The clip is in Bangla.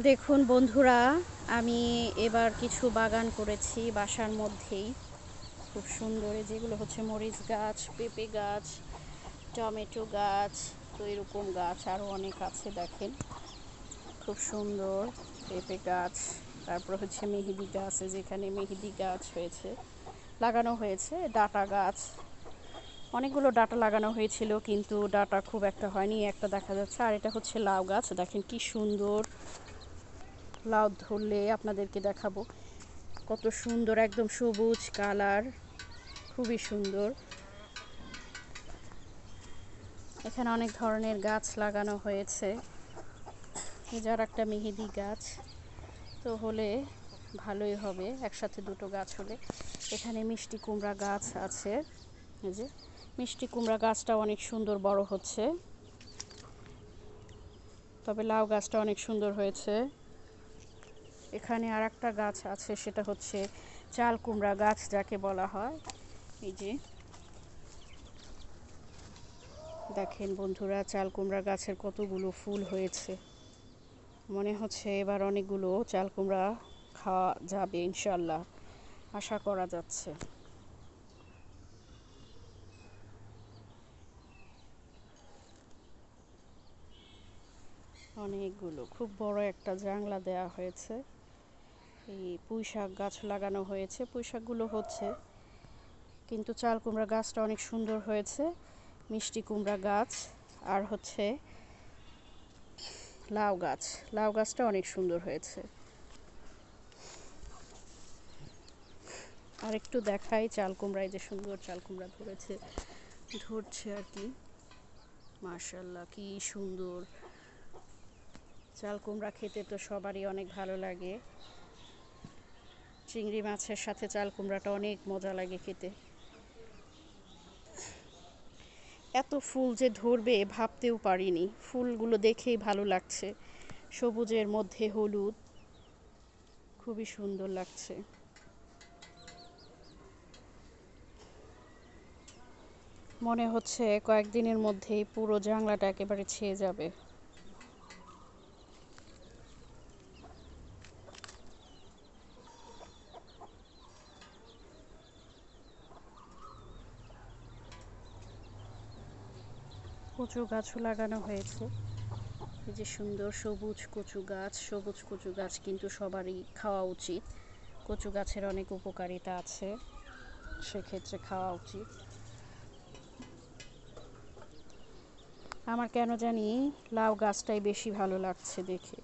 দেখুন বন্ধুরা, আমি এবার কিছু বাগান করেছি বাসার মধ্যেই। খুব সুন্দর যেগুলো হচ্ছে মরিচ গাছ, পেঁপে গাছ, টমেটো গাছ, তো এরকম গাছ আরও অনেক আছে দেখেন। খুব সুন্দর পেঁপে গাছ, তারপর হচ্ছে মেহেদি গাছ যেখানে মেহেদি গাছ হয়েছে, লাগানো হয়েছে, ডাটা গাছ। অনেকগুলো ডাটা লাগানো হয়েছিল, কিন্তু ডাটা খুব একটা হয়নি, একটা দেখা যাচ্ছে। আর এটা হচ্ছে লাউ গাছ, দেখেন কি সুন্দর। লাউ ধরলে আপনাদেরকে দেখাবো। কত সুন্দর, একদম সবুজ কালার, খুবই সুন্দর। এখানে অনেক ধরনের গাছ লাগানো হয়েছে। যার একটা মেহেদি গাছ। তো হলে ভালোই হবে, একসাথে দুটো গাছ হলে। এখানে মিষ্টি কুমড়া গাছ আছে। এই যে, মিষ্টি কুমড়া গাছটা অনেক সুন্দর বড় হচ্ছে। তবে লাউ গাছটা অনেক সুন্দর হয়েছে। এখানে আর একটা গাছ আছে, সেটা হচ্ছে চাল কুমড়া গাছ যাকে বলা হয়। এই যে। দেখেন বন্ধুরা, চাল কুমড়া গাছের কতগুলো ফুল হয়েছে। মনে হচ্ছে এবার অনেকগুলো চাল কুমড়া খাওয়া যাবে ইনশাল্লাহ আশা করা যাচ্ছে। অনেকগুলো, খুব বড় একটা জাংলা দেয়া হয়েছে। এই পুঁই শাক গাছ লাগানো হয়েছে, পুঁই শাকগুলো হচ্ছে। কিন্তু চাল কুমড়া গাছটা অনেক সুন্দর হয়েছে, মিষ্টি কুমড়া গাছ, আর হচ্ছে লাউ গাছ। লাউ গাছটা অনেক সুন্দর হয়েছে। আর একটু দেখাই চাল কুমড়ায় যে সুন্দর চাল কুমড়া ধরেছে, ধরছে আর কি। মার্শাল্লাহ কি সুন্দর। চাল কুমড়া খেতে তো সবারই অনেক ভালো লাগে। চিংড়ি মাছের সাথে চাল কুমড়াটা অনেক মজা লাগে খেতে। এত ফুল যে ধরবে ভাবতেও পারিনি। ফুলগুলো দেখেই ভালো লাগছে। সবুজের মধ্যে হলুদ। খুবই সুন্দর লাগছে। মনে হচ্ছে কয়েকদিনের মধ্যেই পুরো জাংলাটা একেবারে ছেয়ে যাবে। কচু গাছও লাগানো হয়েছে। এই যে সুন্দর সবুজ কচু গাছ, সবুজ কচু গাছ কিন্তু সবারই খাওয়া উচিত। কচু গাছের অনেক উপকারিতা আছে, সেক্ষেত্রে খাওয়া উচিত। আমার কেন জানি লাউ গাছটাই বেশি ভালো লাগছে দেখে।